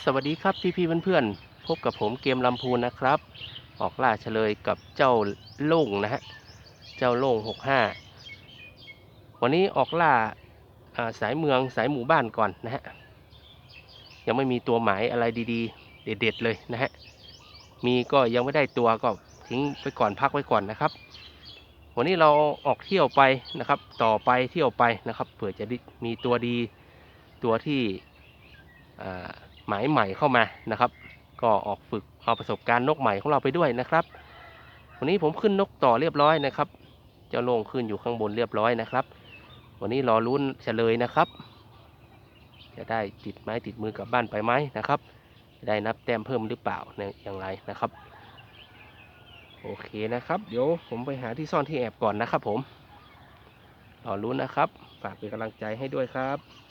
สวัสดีครับพี่ๆเพื่อนๆพบกับผมเกมลำพูนนะครับ ออกล่าเฉลยกับเจ้าโล่งนะฮะเจ้าโล่ง65 วันนี้ออกล่าสายเมืองสายหมู่บ้านก่อนนะฮะยังไม่มีตัวหมายอะไรดีๆ เด็ดๆเลยนะฮะมีก็ยังไม่ได้ตัวก็ทิ้งไปก่อนพักไว้ก่อนนะครับ วันนี้เราออกเที่ยวไปนะครับ ต่อไปเที่ยวไปนะครับเผื่อจะมีตัวดีตัวที่อ่า หมายใหม่เข้ามานะครับ ก็ออกฝึกเอาประสบการณ์นกใหม่ของเราไปด้วยนะครับ วันนี้ผมขึ้นนกต่อเรียบร้อยนะครับ เจ้าโล่งขึ้นอยู่ข้างบนเรียบร้อยนะครับ วันนี้รอลุ้นเฉลยนะครับ จะได้ติดไม้ติดมือกลับบ้านไปไหมนะครับได้นับแต้มเพิ่มหรือเปล่าเนี่ยอย่างไรนะครับ โอเคนะครับ เดี๋ยวผมไปหาที่ซ่อนที่แอบก่อนนะครับผมรอลุ้นนะครับ ฝากเป็นกำลังใจให้ด้วยครับ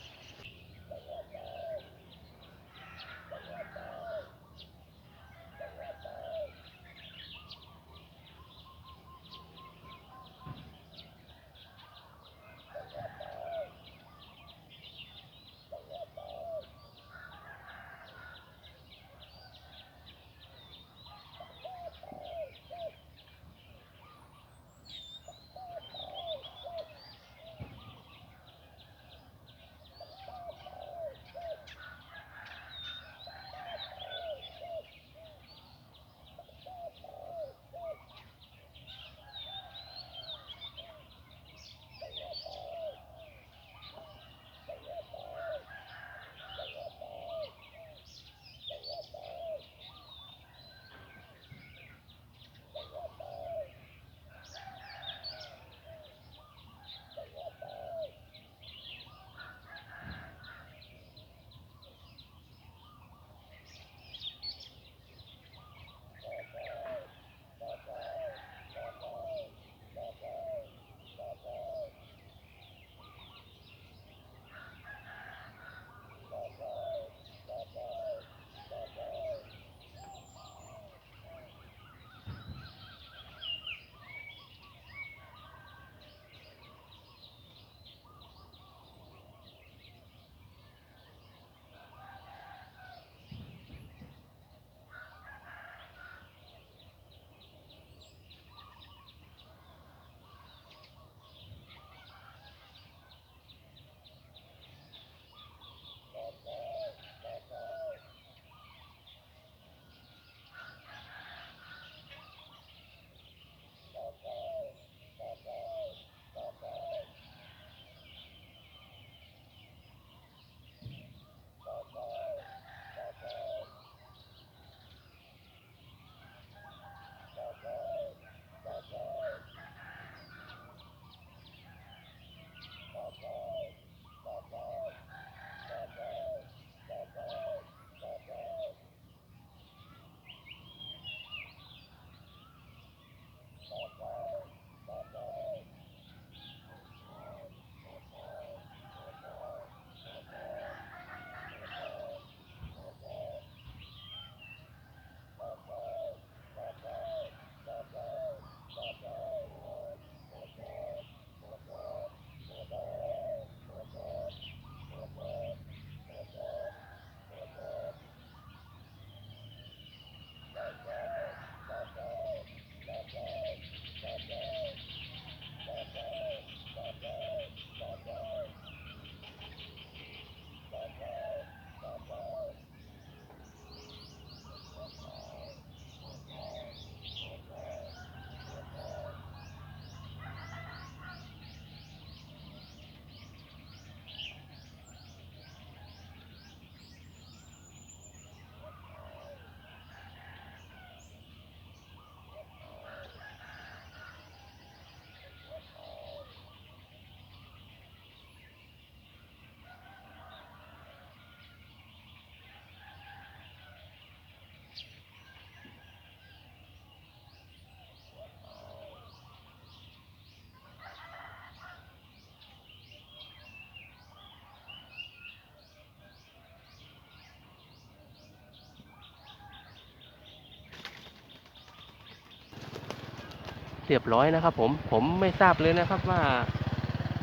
เรียบร้อยนะครับ ผมผมไม่ทราบเลยนะครับว่า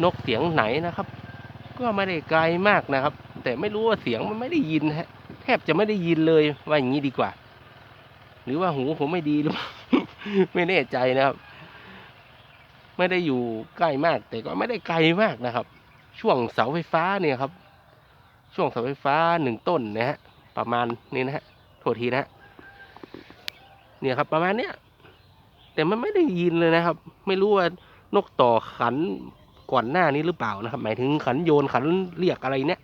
นกเสียงไหนนะครับ ก็ไม่ได้ไกลมากนะครับ แต่ไม่รู้ว่าเสียงมันไม่ได้ยินฮะแทบจะไม่ได้ยินเลยว่าอย่างนี้ดีกว่า หรือว่าหูผมไม่ดีหรือเปล่าไม่แน่ใจนะครับ ไม่ได้อยู่ใกล้มาก แต่ก็ไม่ได้ไกลมากนะครับ ช่วงเสาไฟฟ้าเนี่ยครับ ช่วงเสาไฟฟ้าหนึ่งต้นนะฮะประมาณนี้นะฮะโทษทีนะฮะเนี่ยครับประมาณเนี้ย แต่มันไม่ได้ยินเลยนะครับ ไม่รู้ว่านกต่อขันก่อนหน้านี้หรือเปล่านะครับ หมายถึงขันโยนขันเรียกอะไรเนี่ย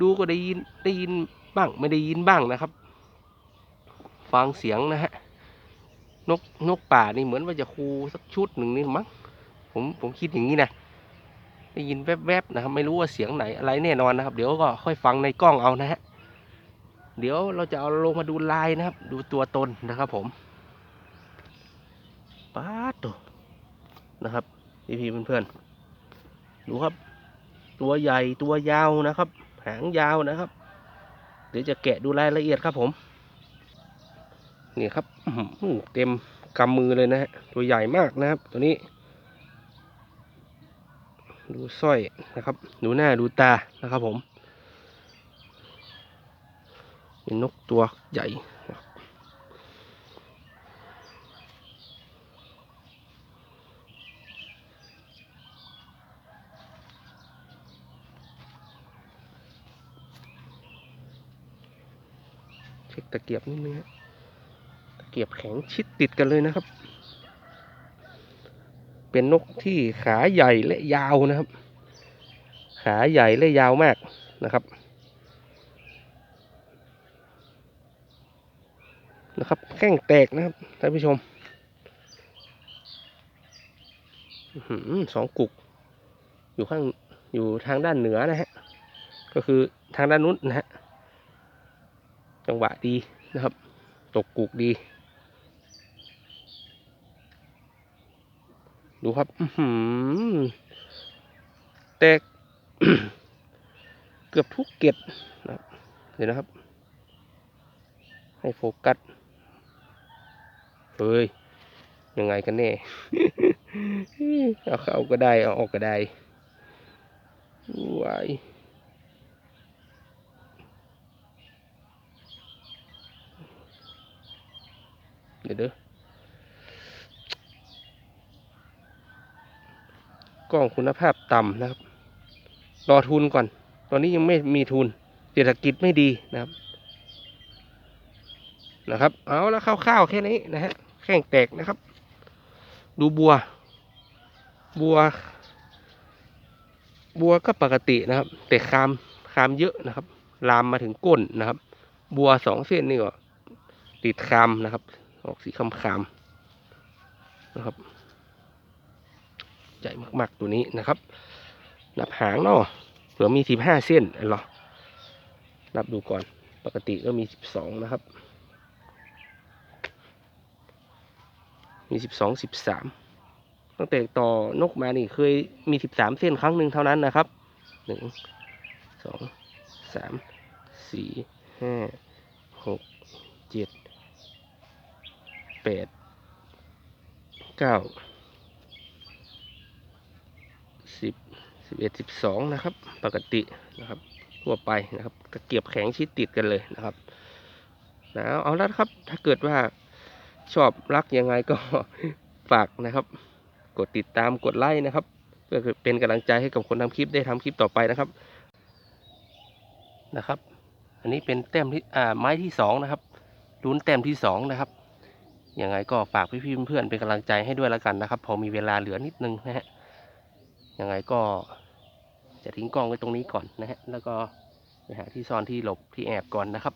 ดูก็ได้ยินได้ยินบ้าง ไม่ได้ยินบ้างนะครับ ฟังเสียงนะฮะนกนกป่านี่เหมือนว่าจะคูสักชุดหนึ่งนี่มั้งผมผมคิดอย่างนี้นะได้ยินแวบๆนะครับ ไม่รู้ว่าเสียงไหนอะไรแน่นอนนะครับ เดี๋ยวก็ค่อยฟังในกล้องเอานะฮะเดี๋ยวเราจะเอาลงมาดูลายนะครับ ดูตัวตนนะครับผม ป๊าดตัวนะครับพี่พี่ๆเพื่อนๆดูครับ ตัวใหญ่ตัวยาวนะครับ หางยาวนะครับ เดี๋ยวจะแกะดูรายละเอียดครับผมนี่ครับเต็มกำมือเลยนะฮะตัวใหญ่มากนะครับ ตัวนี้ ดูสร้อยนะครับ ดูหน้าดูตานะครับผม เป็นนกตัวใหญ่นะครับเช็คตะเกียบนิดนึงฮะตะเกียบแข็งชิดติดกันเลยนะครับ เป็นนกที่ขาใหญ่และยาวนะครับ ขาใหญ่และยาวมากนะครับนะครับแข้งแตกนะครับท่านผู้ชมสองกุก อยู่ข้างอยู่ทางด้านเหนือนะฮะ ก็คือทางด้านนู้นนะฮะ จังหวะดีนะครับ ตกกุกดี ดูครับอืแตกเกือบทุกเกตนะครับเดี๋ยวนะครับ ให้โฟกัสเฮ้ยยังไงกันแน่ เอาเข้าก็ได้ เอาออกก็ได้วาย เดี๋ยวเด้อกล้องคุณภาพต่ำนะครับ รอทุนก่อน ตอนนี้ยังไม่มีทุน เศรษฐกิจไม่ดีนะครับ นะครับ เอาแล้วคร่าวๆแค่นี้นะฮะ แข้งแตกนะครับ ดูบัว บัว บัวก็ปกตินะครับ แต่คามคามเยอะนะครับ ลามมาถึงก้นนะครับ บัวสองเส้นนี่ก็ติดคามนะครับ ออกสีคำคามๆนะครับ ใหญ่มาก ๆ ตัวนี้นะครับ นับหางเนาะเผื่อมีสิบห้าเส้นเหรอนับดูก่อน ปกติก็มีสิบสองนะครับ มีสิบสองสิบสามตั้งแต่ต่อนกมานี่เคยมีสิบสามเส้นครั้งหนึ่งเท่านั้นนะครับหนึ่งสองสามสี่ห้าหกเจ็ด แปดเก้าสิบสิบเอ็ดสิบสองนะครับ ปกตินะครับทั่วไปนะครับตะเกียบแข็งชิดติดกันเลยนะครับนะเอาล้วครับ ถ้าเกิดว่าชอบรักยังไงก็ฝากนะครับ กดติดตามกดไลค์นะครับ เพื่อเป็นกำลังใจให้กับคนทำคลิปได้ทำคลิปต่อไปนะครับนะครับ อันนี้เป็นแต้มที่อ่าไม้ที่สองนะครับลุ้นแต้มที่สองนะครับ ยังไงก็ฝากพี่ๆเพื่อนๆเป็นกำลังใจให้ด้วยแล้วกันนะครับ พอมีเวลาเหลือนิดนึงนะฮะยังไงก็จะทิ้งกล้องไว้ตรงนี้ก่อนนะฮะแล้วก็ไปหาที่ซ่อนที่หลบที่แอบก่อนนะครับ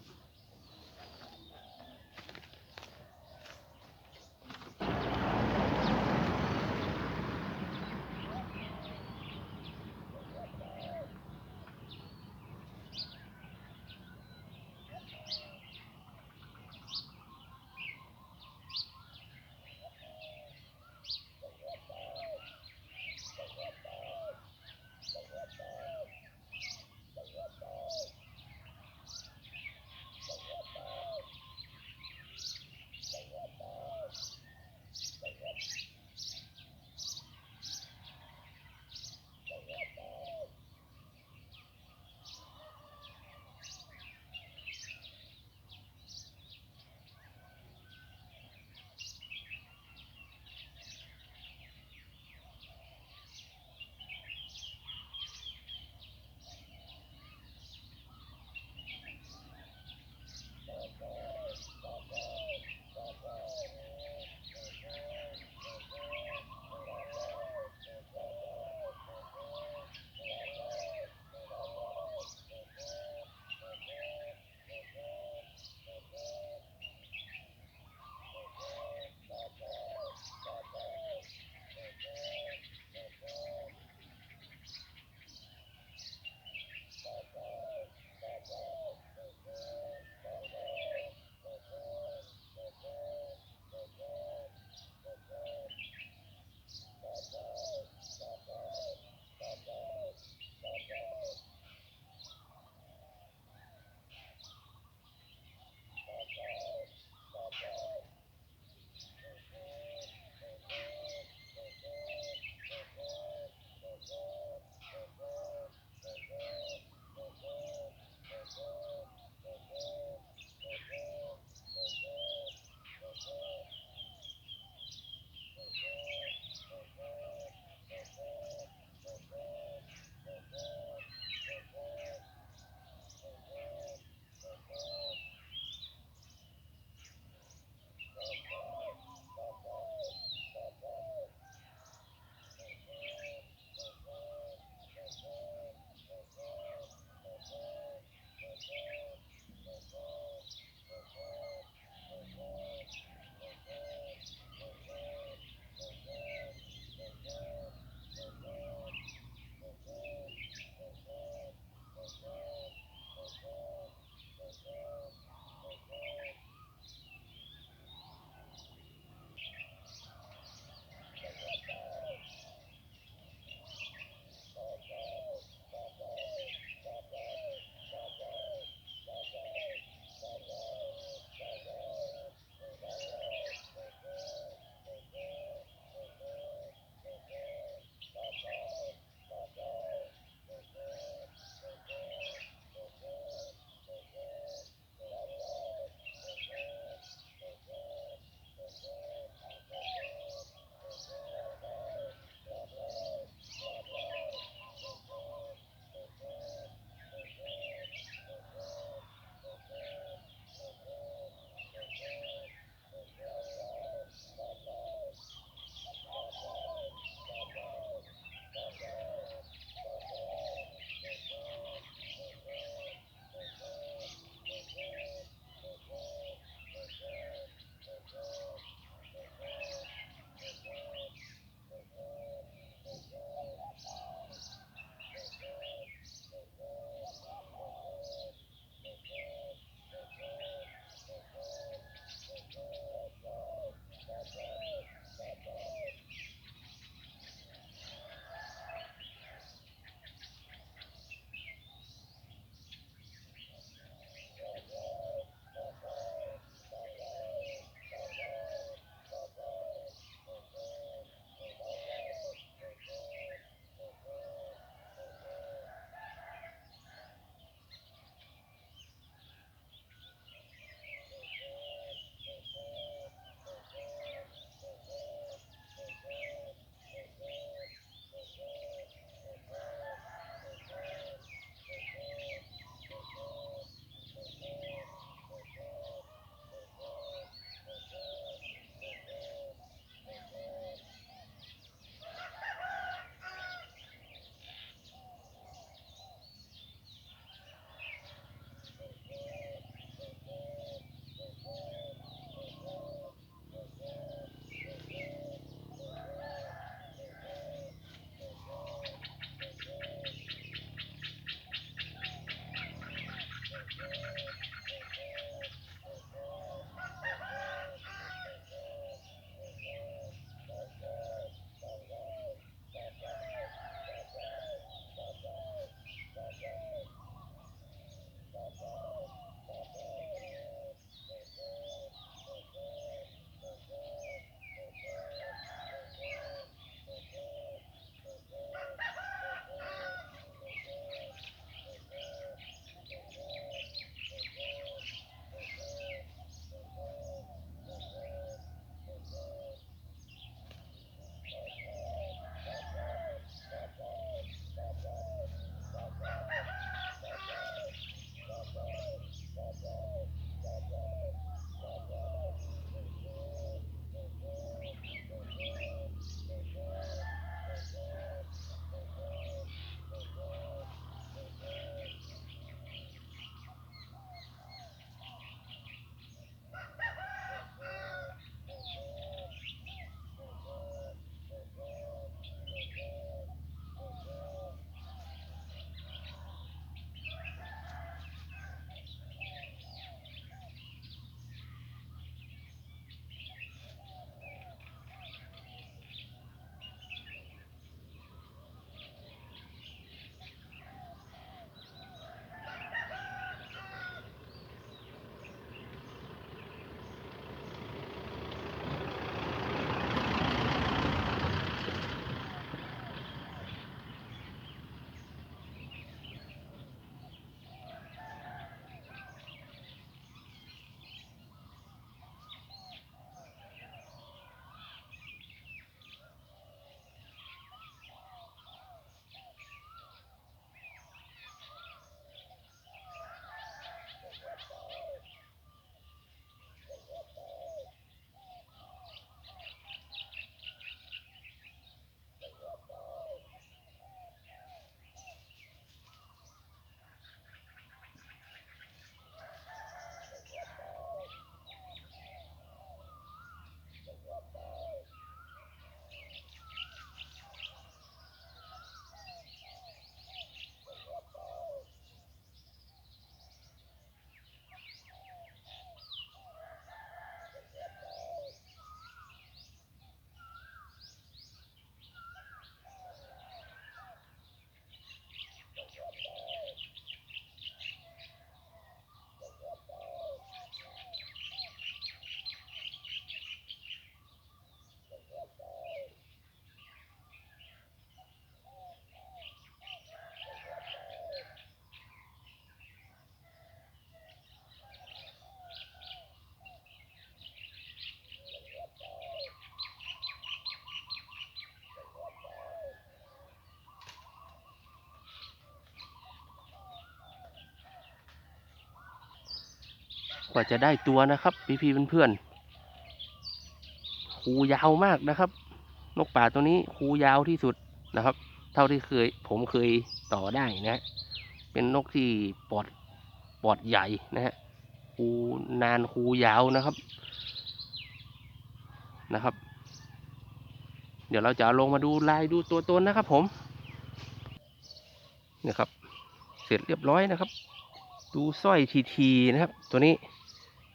กว่าจะได้ตัวนะครับ พี่ๆเพื่อนๆคูยาวมากนะครับ นกป่าตัวนี้คูยาวที่สุดนะครับ เท่าที่เคยผมเคยต่อได้นะ เป็นนกที่ปอดปอดใหญ่นะฮะคูนานคูยาวนะครับนะครับ เดี๋ยวเราจะลงมาดูลายดูตัวตนนะครับ ผมเนี่ยครับ เสร็จเรียบร้อยนะครับ ดูสร้อยทีทีๆนะครับ ตัวนี้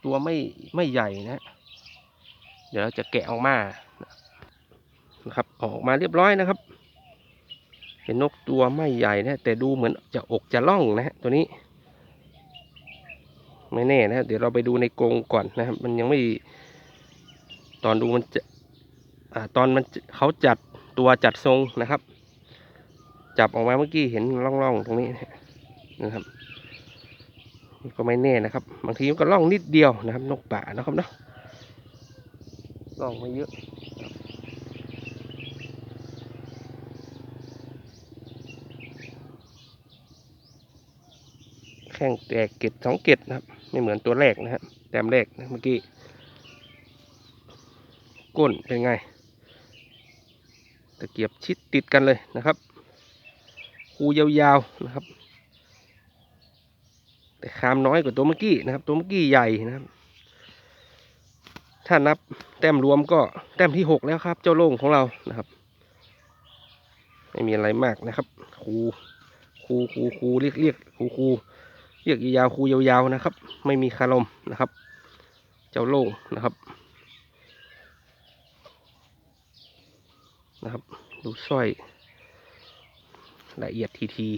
ตัวไม่ไม่ใหญ่นะ เดี๋ยวเราจะแกะออกมานะครับออกมาเรียบร้อยนะครับ เป็นนกตัวไม่ใหญ่นะแต่ดูเหมือนจะอกจะล่องนะฮะตัวนี้ ไม่แน่นะเดี๋ยวเราไปดูในกรงก่อนนะครับ มันยังไม่ตอนดูมันจะอ่าตอนมันเขาจัดตัวจัดทรงนะครับ จับออกมาเมื่อกี้เห็นร่องๆตรงนี้นะครับ ก็ไม่แน่นะครับ บางทีมันก็ล่องนิดเดียวนะครับ นกป่านะครับเนาะล่องไม่เยอะแข้งแตกเก็ดสองเก็ดนะครับ ไม่เหมือนตัวแรกนะครับแต้มแรกนะเมื่อกี้ ก้นเป็นไง ตะเกียบชิดติดกันเลยนะครับ คูยาวๆนะครับ แต่คามน้อยกว่าตัวเมื่อกี้นะครับ ตัวเมื่อกี้ใหญ่นะครับ ถ้านับแต้มรวมก็แต้มที่หกแล้วครับ เจ้าโล่งของเรานะครับ ไม่มีอะไรมากนะครับครูครูครูครูเรียกเรียกครูครูเรียกยาวๆครูยาวๆนะครับ ไม่มีคารมนะครับ เจ้าโล่งนะครับนะครับ ดูสร้อยละเอียดทีที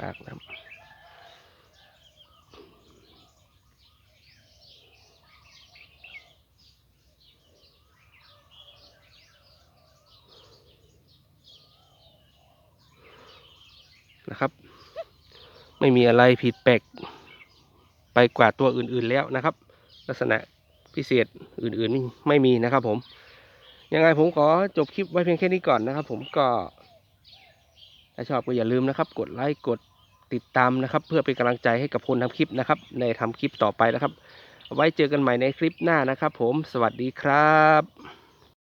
ปากนะครับนะครับ ไม่มีอะไรผิดแปลกไปกว่าตัวอื่นๆแล้วนะครับ ลักษณะพิเศษอื่นๆไม่มีนะครับผม ยังไงผมขอจบคลิปไว้เพียงแค่นี้ก่อนนะครับ ผมก็ ถ้าชอบก็อย่าลืมนะครับ กดไลค์กด ติดตามนะครับ เพื่อเป็นกำลังใจให้กับคนทำคลิปนะครับ ในทำคลิปต่อไปนะครับ ไว้เจอกันใหม่ในคลิปหน้านะครับ ผมสวัสดีครับ